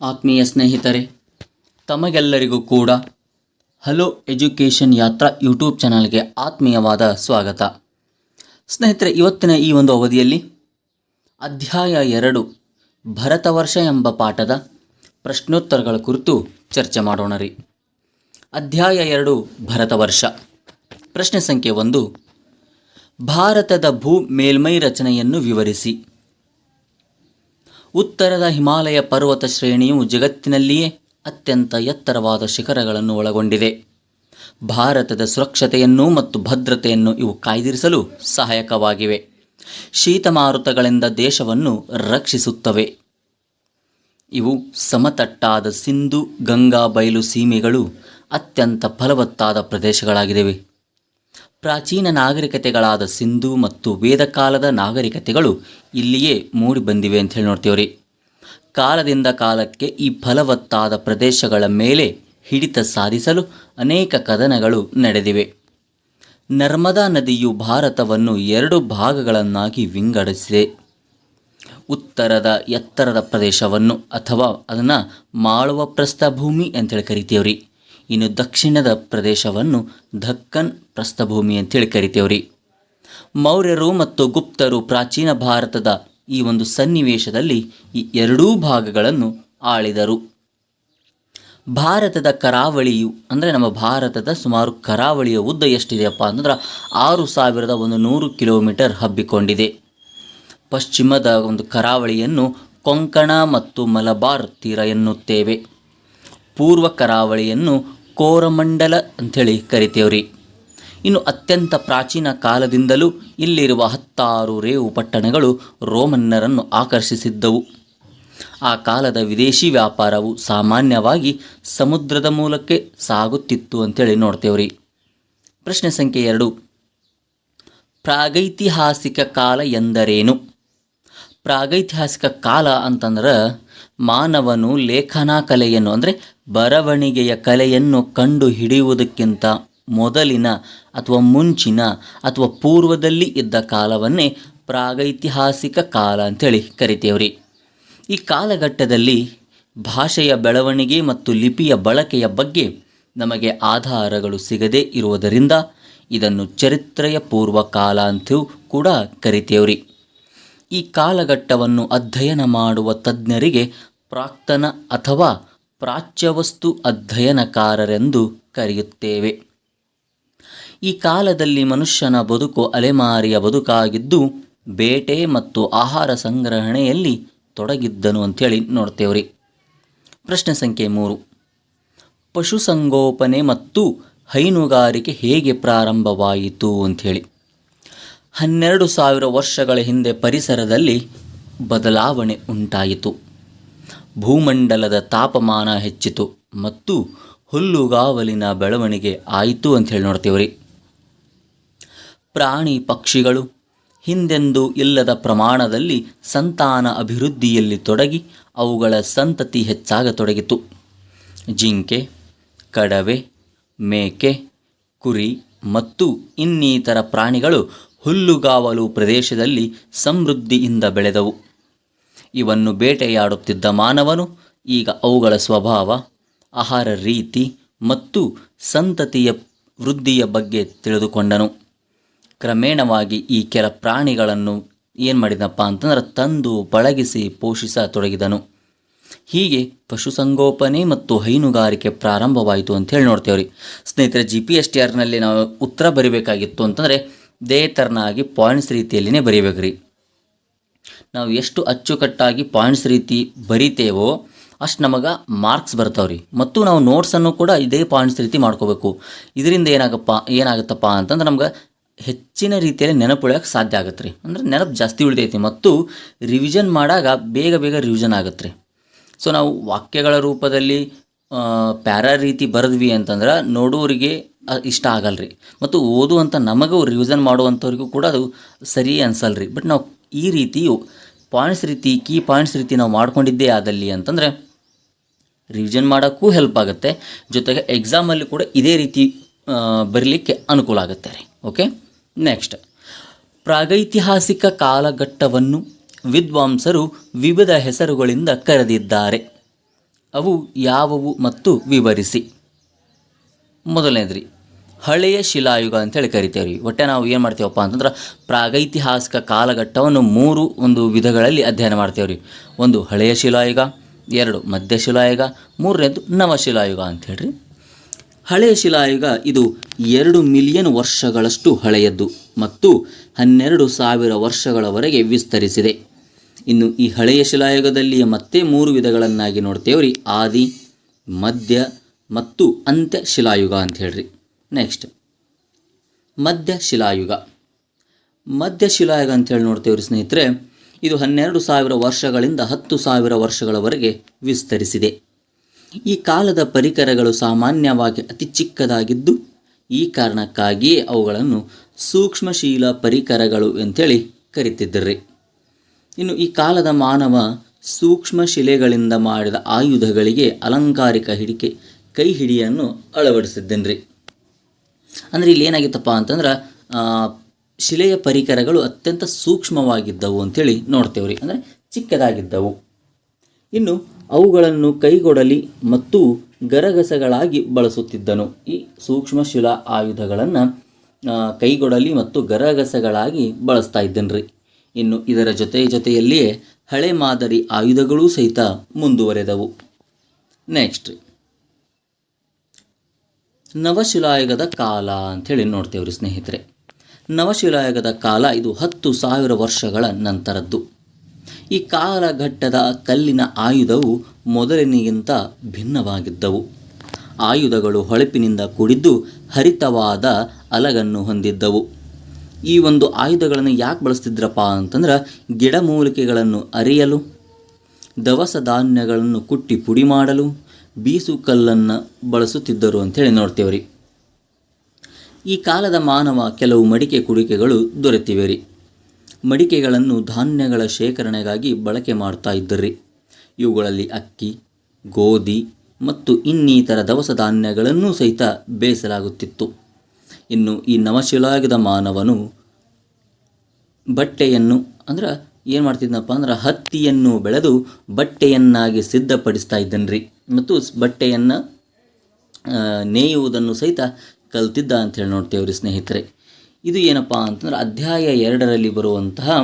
ಆತ್ಮೀಯ ಸ್ನೇಹಿತರೆ, ತಮಗೆಲ್ಲರಿಗೂ ಕೂಡ ಹಲೋ ಎಜುಕೇಷನ್ ಯಾತ್ರಾ ಯೂಟ್ಯೂಬ್ ಚಾನಲ್ಗೆ ಆತ್ಮೀಯವಾದ ಸ್ವಾಗತ. ಸ್ನೇಹಿತರೆ, ಇವತ್ತಿನ ಈ ಒಂದು ಅವಧಿಯಲ್ಲಿ ಅಧ್ಯಾಯ ಎರಡು, ಭರತವರ್ಷ ಎಂಬ ಪಾಠದ ಪ್ರಶ್ನೋತ್ತರಗಳ ಕುರಿತು ಚರ್ಚೆ ಮಾಡೋಣ ರೀ. ಅಧ್ಯಾಯ ಎರಡು, ಭರತವರ್ಷ. ಪ್ರಶ್ನೆ ಸಂಖ್ಯೆ ಒಂದು, ಭಾರತದ ಭೂ ಮೇಲ್ಮೈ ರಚನೆಯನ್ನು ವಿವರಿಸಿ. ಉತ್ತರದ ಹಿಮಾಲಯ ಪರ್ವತ ಶ್ರೇಣಿಯು ಜಗತ್ತಿನಲ್ಲಿಯೇ ಅತ್ಯಂತ ಎತ್ತರವಾದ ಶಿಖರಗಳನ್ನು ಒಳಗೊಂಡಿದೆ. ಭಾರತದ ಸುರಕ್ಷತೆಯನ್ನು ಮತ್ತು ಭದ್ರತೆಯನ್ನು ಇವು ಕಾಯ್ದಿರಿಸಲು ಸಹಾಯಕವಾಗಿವೆ. ಶೀತಮಾರುತಗಳಿಂದ ದೇಶವನ್ನು ರಕ್ಷಿಸುತ್ತವೆ. ಇವು ಸಮತಟ್ಟಾದ ಸಿಂಧು, ಗಂಗಾ ಬಯಲು ಸೀಮೆಗಳು ಅತ್ಯಂತ ಫಲವತ್ತಾದ ಪ್ರದೇಶಗಳಾಗಿವೆ ಪ್ರಾಚೀನ ನಾಗರಿಕತೆಗಳಾದ ಸಿಂಧು ಮತ್ತು ವೇದಕಾಲದ ನಾಗರಿಕತೆಗಳು ಇಲ್ಲಿಯೇ ಮೂಡಿ ಬಂದಿವೆ ಅಂತ ಹೇಳಿ ನೋಡ್ತೀವ್ರಿ. ಕಾಲದಿಂದ ಕಾಲಕ್ಕೆ ಈ ಫಲವತ್ತಾದ ಪ್ರದೇಶಗಳ ಮೇಲೆ ಹಿಡಿತ ಸಾಧಿಸಲು ಅನೇಕ ಕದನಗಳು ನಡೆದಿವೆ. ನರ್ಮದಾ ನದಿಯು ಭಾರತವನ್ನು ಎರಡು ಭಾಗಗಳನ್ನಾಗಿ ವಿಂಗಡಿಸಿದೆ. ಉತ್ತರದ ಎತ್ತರದ ಪ್ರದೇಶವನ್ನು ಅಥವಾ ಅದನ್ನು ಮಾಳುವ ಪ್ರಸ್ಥಭೂಮಿ ಅಂತೇಳಿ ಕರಿತೀವ್ರಿ. ಇನ್ನು ದಕ್ಷಿಣದ ಪ್ರದೇಶವನ್ನು ದಕ್ಕನ್ ಪ್ರಸ್ಥಭೂಮಿ ಅಂತೇಳಿ ಕರಿತೇವ್ರಿ. ಮೌರ್ಯರು ಮತ್ತು ಗುಪ್ತರು ಪ್ರಾಚೀನ ಭಾರತದ ಈ ಒಂದು ಸನ್ನಿವೇಶದಲ್ಲಿ ಈ ಎರಡೂ ಭಾಗಗಳನ್ನು ಆಳಿದರು. ಭಾರತದ ಕರಾವಳಿಯು, ಅಂದರೆ ನಮ್ಮ ಭಾರತದ ಸುಮಾರು ಕರಾವಳಿಯ ಉದ್ದ ಎಷ್ಟಿದೆಯಪ್ಪ ಅಂತಂದ್ರೆ ಆರು ಸಾವಿರದ ಒಂದು ನೂರು ಕಿಲೋಮೀಟರ್ ಹಬ್ಬಿಕೊಂಡಿದೆ. ಪಶ್ಚಿಮದ ಒಂದು ಕರಾವಳಿಯನ್ನು ಕೊಂಕಣ ಮತ್ತು ಮಲಬಾರ್ ತೀರ ಎನ್ನುತ್ತೇವೆ. ಪೂರ್ವ ಕರಾವಳಿಯನ್ನು ಕೋರಮಂಡಲ ಅಂಥೇಳಿ ಕರಿತೇವ್ರಿ. ಇನ್ನು ಅತ್ಯಂತ ಪ್ರಾಚೀನ ಕಾಲದಿಂದಲೂ ಇಲ್ಲಿರುವ ಹತ್ತಾರು ರೇವು ಪಟ್ಟಣಗಳು ರೋಮನ್ನರನ್ನು ಆಕರ್ಷಿಸಿದ್ದವು. ಆ ಕಾಲದ ವಿದೇಶಿ ವ್ಯಾಪಾರವು ಸಾಮಾನ್ಯವಾಗಿ ಸಮುದ್ರದ ಮೂಲಕ್ಕೆ ಸಾಗುತ್ತಿತ್ತು ಅಂತೇಳಿ ನೋಡ್ತೇವ್ರಿ. ಪ್ರಶ್ನೆ ಸಂಖ್ಯೆ ಎರಡು. ಪ್ರಾಗೈತಿಹಾಸಿಕ ಕಾಲ ಎಂದರೇನು? ಪ್ರಾಗೈತಿಹಾಸಿಕ ಕಾಲ ಅಂತಂದ್ರೆ ಮಾನವನು ಲೇಖನ ಕಲೆಯನ್ನು, ಅಂದರೆ ಬರವಣಿಗೆಯ ಕಲೆಯನ್ನು ಕಂಡು ಹಿಡಿಯುವುದಕ್ಕಿಂತ ಮೊದಲಿನ ಅಥವಾ ಮುಂಚಿನ ಅಥವಾ ಪೂರ್ವದಲ್ಲಿ ಇದ್ದ ಕಾಲವನ್ನೇ ಪ್ರಾಗೈತಿಹಾಸಿಕ ಕಾಲ ಅಂಥೇಳಿ ಕರಿತೇವ್ರಿ. ಈ ಕಾಲಘಟ್ಟದಲ್ಲಿ ಭಾಷೆಯ ಬೆಳವಣಿಗೆ ಮತ್ತು ಲಿಪಿಯ ಬಳಕೆಯ ಬಗ್ಗೆ ನಮಗೆ ಆಧಾರಗಳು ಸಿಗದೇ ಇರುವುದರಿಂದ ಇದನ್ನು ಚರಿತ್ರೆಯ ಪೂರ್ವ ಕಾಲ ಅಂತೂ ಕೂಡ ಕರಿತೇವ್ರಿ. ಈ ಕಾಲಘಟ್ಟವನ್ನು ಅಧ್ಯಯನ ಮಾಡುವ ತಜ್ಞರಿಗೆ ಪ್ರಾಕ್ತನ ಅಥವಾ ಪ್ರಾಚ್ಯವಸ್ತು ಅಧ್ಯಯನಕಾರರೆಂದು ಕರೆಯುತ್ತೇವೆ. ಈ ಕಾಲದಲ್ಲಿ ಮನುಷ್ಯನ ಬದುಕು ಅಲೆಮಾರಿಯ ಬದುಕಾಗಿದ್ದು, ಬೇಟೆ ಮತ್ತು ಆಹಾರ ಸಂಗ್ರಹಣೆಯಲ್ಲಿ ತೊಡಗಿದ್ದನು ಅಂಥೇಳಿ ನೋಡ್ತೇವ್ರಿ. ಪ್ರಶ್ನೆ ಸಂಖ್ಯೆ ಮೂರು. ಪಶುಸಂಗೋಪನೆ ಮತ್ತು ಹೈನುಗಾರಿಕೆ ಹೇಗೆ ಪ್ರಾರಂಭವಾಯಿತು ಅಂಥೇಳಿ ಹನ್ನೆರಡು ಸಾವಿರ ವರ್ಷಗಳ ಹಿಂದೆ ಪರಿಸರದಲ್ಲಿ ಬದಲಾವಣೆ ಉಂಟಾಯಿತು. ಭೂಮಂಡಲದ ತಾಪಮಾನ ಹೆಚ್ಚಿತು ಮತ್ತು ಹುಲ್ಲುಗಾವಲಿನ ಬೆಳವಣಿಗೆ ಆಯಿತು ಅಂತ ಹೇಳಿ ನೋಡ್ತೀವ್ರಿ. ಪ್ರಾಣಿ ಪಕ್ಷಿಗಳು ಹಿಂದೆಂದೂ ಇಲ್ಲದ ಪ್ರಮಾಣದಲ್ಲಿ ಸಂತಾನ ಅಭಿವೃದ್ಧಿಯಲ್ಲಿ ತೊಡಗಿ ಅವುಗಳ ಸಂತತಿ ಹೆಚ್ಚಾಗತೊಡಗಿತು ಜಿಂಕೆ, ಕಡವೆ, ಮೇಕೆ, ಕುರಿ ಮತ್ತು ಇನ್ನಿತರ ಪ್ರಾಣಿಗಳು ಹುಲ್ಲುಗಾವಲು ಪ್ರದೇಶದಲ್ಲಿ ಸಮೃದ್ಧಿಯಿಂದ ಬೆಳೆದವು. ಇವನ್ನು ಬೇಟೆಯಾಡುತ್ತಿದ್ದ ಮಾನವನು ಈಗ ಅವುಗಳ ಸ್ವಭಾವ, ಆಹಾರ ರೀತಿ ಮತ್ತು ಸಂತತಿಯ ವೃದ್ಧಿಯ ಬಗ್ಗೆ ತಿಳಿದುಕೊಂಡನು. ಕ್ರಮೇಣವಾಗಿ ಈ ಕೆಲ ಪ್ರಾಣಿಗಳನ್ನು ಏನು ಮಾಡಿದಪ್ಪ ಅಂತಂದ್ರೆ ತಂದು ಪಳಗಿಸಿ ಪೋಷಿಸತೊಡಗಿದನು ಹೀಗೆ ಪಶುಸಂಗೋಪನೆ ಮತ್ತು ಹೈನುಗಾರಿಕೆ ಪ್ರಾರಂಭವಾಯಿತು ಅಂತ ಹೇಳಿ ನೋಡ್ತೇವ್ರಿ. ಸ್ನೇಹಿತರೆ ಜಿ ಪಿ ಎಸ್ ಟಿ ಆರ್ನಲ್ಲಿ ನಾವು ಉತ್ತರ ಬರಿಬೇಕಾಗಿತ್ತು ಅಂತಂದರೆ ಇದೇ ಥರನಾಗಿ ಪಾಯಿಂಟ್ಸ್ ರೀತಿಯಲ್ಲಿನೇ ರೀ ನಾವು ಎಷ್ಟು ಅಚ್ಚುಕಟ್ಟಾಗಿ ಪಾಯಿಂಟ್ಸ್ ರೀತಿ ಬರಿತೇವೋ ಅಷ್ಟು ನಮಗೆ ಮಾರ್ಕ್ಸ್ ಬರ್ತಾವ್ರಿ. ಮತ್ತು ನಾವು ನೋಟ್ಸನ್ನು ಕೂಡ ಇದೇ ಪಾಯಿಂಟ್ಸ್ ರೀತಿ ಮಾಡ್ಕೋಬೇಕು. ಇದರಿಂದ ಏನಾಗಪ್ಪ, ಏನಾಗುತ್ತಪ್ಪ ಅಂತಂದ್ರೆ ನಮ್ಗೆ ಹೆಚ್ಚಿನ ರೀತಿಯಲ್ಲಿ ನೆನಪು ಉಳಿಯೋಕೆ ಸಾಧ್ಯ ಆಗುತ್ತೆ ರೀ ಅಂದ್ರೆ ನೆನಪು ಜಾಸ್ತಿ ಉಳಿದೈತಿ ಮತ್ತು ರಿವಿಷನ್ ಮಾಡಾಗ ಬೇಗ ಬೇಗ ರಿವಿಷನ್ ಆಗುತ್ತೆ ರೀ ಸೊ ನಾವು ವಾಕ್ಯಗಳ ರೂಪದಲ್ಲಿ ಪ್ಯಾರಾ ರೀತಿ ಬರೆದ್ವಿ ಅಂತಂದ್ರೆ ನೋಡೋರಿಗೆ ಇಷ್ಟ ಆಗಲ್ರಿ. ಮತ್ತು ಓದುವಂಥ ನಮಗೂ ರಿವಿಸನ್ ಮಾಡುವಂಥವ್ರಿಗೂ ಕೂಡ ಅದು ಸರಿ ಅನ್ಸಲ್ರಿ. ಬಟ್ ನಾವು ಈ ರೀತಿಯು ಪಾಯಿಂಟ್ಸ್ ರೀತಿ ಕೀ ಪಾಯಿಂಟ್ಸ್ ರೀತಿ ನಾವು ಮಾಡ್ಕೊಂಡಿದ್ದೇ ಆದಲ್ಲಿ ಅಂತಂದರೆ ರಿವಿಷನ್ ಮಾಡೋಕ್ಕೂ ಹೆಲ್ಪ್ ಆಗುತ್ತೆ. ಜೊತೆಗೆ ಎಕ್ಸಾಮಲ್ಲಿ ಕೂಡ ಇದೇ ರೀತಿ ಬರಲಿಕ್ಕೆ ಅನುಕೂಲ ಆಗುತ್ತೆ ರೀ. ಓಕೆ ನೆಕ್ಸ್ಟ್ ಪ್ರಾಗೈತಿಹಾಸಿಕ ಕಾಲಘಟ್ಟವನ್ನು ವಿದ್ವಾಂಸರು ವಿವಿಧ ಹೆಸರುಗಳಿಂದ ಕರೆದಿದ್ದಾರೆ. ಅವು ಯಾವುವು ಮತ್ತು ವಿವರಿಸಿ. ಮೊದಲನೇದ್ರಿ ಹಳೆಯ ಶಿಲಾಯುಗ ಅಂತೇಳಿ ಕರಿತೇವೆ ಒಟ್ಟೆ ನಾವು ಏನು ಮಾಡ್ತೇವಪ್ಪ ಅಂತಂದ್ರೆ ಪ್ರಾಗೈತಿಹಾಸಿಕ ಕಾಲಘಟ್ಟವನ್ನು ಮೂರು ಒಂದು ವಿಧಗಳಲ್ಲಿ ಅಧ್ಯಯನ ಮಾಡ್ತೇವೆ ರೀ ಒಂದು ಹಳೆಯ ಶಿಲಾಯುಗ, ಎರಡು ಮಧ್ಯ ಶಿಲಾಯುಗ, ಮೂರನೇದು ನವಶಿಲಾಯುಗ ಅಂತ ಹೇಳ್ರಿ ಹಳೆಯ ಶಿಲಾಯುಗ ಇದು ಎರಡು ಮಿಲಿಯನ್ ವರ್ಷಗಳಷ್ಟು ಹಳೆಯದ್ದು ಮತ್ತು ಹನ್ನೆರಡು ಸಾವಿರ ವರ್ಷಗಳವರೆಗೆ ವಿಸ್ತರಿಸಿದೆ. ಇನ್ನು ಈ ಹಳೆಯ ಶಿಲಾಯುಗದಲ್ಲಿ ಮತ್ತೆ ಮೂರು ವಿಧಗಳನ್ನಾಗಿ ನೋಡ್ತೇವೆ ರೀ ಆದಿ, ಮಧ್ಯ ಮತ್ತು ಅಂತ್ಯ ಶಿಲಾಯುಗ ಅಂತ ಹೇಳ್ರಿ ನೆಕ್ಸ್ಟ್ ಮಧ್ಯ ಶಿಲಾಯುಗ. ಮಧ್ಯ ಶಿಲಾಯುಗ ಅಂತೇಳಿ ನೋಡ್ತೇವ್ರಿ ಸ್ನೇಹಿತರೆ, ಇದು ಹನ್ನೆರಡು ಸಾವಿರ ವರ್ಷಗಳಿಂದ ಹತ್ತು ಸಾವಿರ ವರ್ಷಗಳವರೆಗೆ ವಿಸ್ತರಿಸಿದೆ. ಈ ಕಾಲದ ಪರಿಕರಗಳು ಸಾಮಾನ್ಯವಾಗಿ ಅತಿ ಚಿಕ್ಕದಾಗಿದ್ದು, ಈ ಕಾರಣಕ್ಕಾಗಿಯೇ ಅವುಗಳನ್ನು ಸೂಕ್ಷ್ಮಶೀಲ ಪರಿಕರಗಳು ಅಂತೇಳಿ ಕರಿತಿದ್ದರ್ರಿ ಇನ್ನು ಈ ಕಾಲದ ಮಾನವ ಸೂಕ್ಷ್ಮ ಶಿಲೆಗಳಿಂದ ಮಾಡಿದ ಆಯುಧಗಳಿಗೆ ಅಲಂಕಾರಿಕ ಹಿಡಿಕೆ, ಕೈ ಹಿಡಿಯನ್ನು ಅಳವಡಿಸಿದ್ದೇನ್ರಿ. ಅಂದರೆ ಇಲ್ಲಿ ಏನಾಗಿತ್ತಪ್ಪ ಅಂತಂದ್ರೆ ಶಿಲೆಯ ಪರಿಕರಗಳು ಅತ್ಯಂತ ಸೂಕ್ಷ್ಮವಾಗಿದ್ದವು ಅಂತೇಳಿ ನೋಡ್ತೇವೆ ರೀ ಅಂದರೆ ಚಿಕ್ಕದಾಗಿದ್ದವು. ಇನ್ನು ಅವುಗಳನ್ನು ಕೈಗೊಡಲಿ ಮತ್ತು ಗರಗಸಗಳಾಗಿ ಬಳಸುತ್ತಿದ್ದನು. ಈ ಸೂಕ್ಷ್ಮ ಶಿಲಾ ಆಯುಧಗಳನ್ನು ಕೈಗೊಡಲಿ ಮತ್ತು ಗರಗಸಗಳಾಗಿ ಬಳಸ್ತಾ ಇದ್ದನ್ರಿ. ಇನ್ನು ಇದರ ಜೊತೆ ಜೊತೆಯಲ್ಲಿಯೇ ಹಳೆ ಮಾದರಿ ಆಯುಧಗಳೂ ಸಹಿತ ಮುಂದುವರೆದವು. ನೆಕ್ಸ್ಟ್ ನವಶಿಲಾಯುಗದ ಕಾಲ ಅಂಥೇಳಿ ನೋಡ್ತೇವ್ರಿ ಸ್ನೇಹಿತರೆ. ನವಶಿಲಾಯುಗದ ಕಾಲ ಇದು ಹತ್ತು ಸಾವಿರ ವರ್ಷಗಳ ನಂತರದ್ದು. ಈ ಕಾಲಘಟ್ಟದ ಕಲ್ಲಿನ ಆಯುಧವು ಮೊದಲಿನಿಗಿಂತ ಭಿನ್ನವಾಗಿದ್ದವು. ಆಯುಧಗಳು ಹೊಳಪಿನಿಂದ ಕೂಡಿದ್ದು ಹರಿತವಾದ ಅಲಗನ್ನು ಹೊಂದಿದ್ದವು. ಈ ಒಂದು ಆಯುಧಗಳನ್ನು ಯಾಕೆ ಬಳಸ್ತಿದ್ರಪ್ಪ ಅಂತಂದ್ರೆ ಗಿಡಮೂಲಿಕೆಗಳನ್ನು ಅರಿಯಲು, ದವಸ ಧಾನ್ಯಗಳನ್ನು ಕುಟ್ಟಿ ಪುಡಿ ಮಾಡಲು ಬೀಸು ಕಲ್ಲನ್ನು ಬಳಸುತ್ತಿದ್ದರು ಅಂಥೇಳಿ ನೋಡ್ತೇವೆ ರೀ ಈ ಕಾಲದ ಮಾನವ ಕೆಲವು ಮಡಿಕೆ ಕುಡಿಕೆಗಳು ದೊರೆತಿವೆ ರೀ ಮಡಿಕೆಗಳನ್ನು ಧಾನ್ಯಗಳ ಶೇಖರಣೆಗಾಗಿ ಬಳಕೆ ಮಾಡ್ತಾ ಇದ್ದರ್ರಿ ಇವುಗಳಲ್ಲಿ ಅಕ್ಕಿ, ಗೋಧಿ ಮತ್ತು ಇನ್ನಿತರ ದವಸ ಧಾನ್ಯಗಳನ್ನೂ ಸಹಿತ ಬೇಯಿಸಲಾಗುತ್ತಿತ್ತು. ಇನ್ನು ಈ ನವಶಿಲಾಗದ ಮಾನವನು ಬಟ್ಟೆಯನ್ನು, ಅಂದ್ರೆ ಏನು ಮಾಡ್ತಿದ್ನಪ್ಪ ಅಂದ್ರೆ ಹತ್ತಿಯನ್ನು ಬೆಳೆದು ಬಟ್ಟೆಯನ್ನಾಗಿ ಸಿದ್ಧಪಡಿಸ್ತಾ ಇದ್ದನ್ರಿ. ಮತ್ತು ಬಟ್ಟೆಯನ್ನು ನೇಯುವುದನ್ನು ಸಹಿತ ಕಲ್ತಿದ್ದ ಅಂತೇಳಿ ನೋಡ್ತೇವೆ ರೀ ಸ್ನೇಹಿತರೆ. ಇದು ಏನಪ್ಪ ಅಂತಂದ್ರೆ ಅಧ್ಯಾಯ ಎರಡರಲ್ಲಿ ಬರುವಂತಹ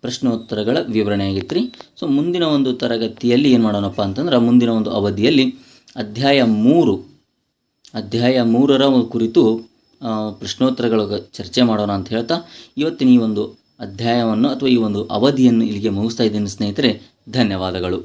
ಪ್ರಶ್ನೋತ್ತರಗಳ ವಿವರಣೆ ಆಗಿತ್ತು ಸೊ ಮುಂದಿನ ಒಂದು ತರಗತಿಯಲ್ಲಿ ಏನು ಮಾಡೋಣಪ್ಪ ಅಂತಂದ್ರೆ ಮುಂದಿನ ಒಂದು ಅವಧಿಯಲ್ಲಿ ಅಧ್ಯಾಯ ಮೂರು, ಅಧ್ಯಾಯ ಮೂರರ ಕುರಿತು ಪ್ರಶ್ನೋತ್ತರಗಳ ಚರ್ಚೆ ಮಾಡೋಣ ಅಂತ ಹೇಳ್ತಾ, ಇವತ್ತಿನ ಈ ಒಂದು ಅಧ್ಯಾಯವನ್ನು ಅಥವಾ ಈ ಒಂದು ಅವಧಿಯನ್ನು ಇಲ್ಲಿಗೆ ಮುಗಿಸ್ತಾ ಇದ್ದೀನಿ ಸ್ನೇಹಿತರೆ ಧನ್ಯವಾದಗಳು.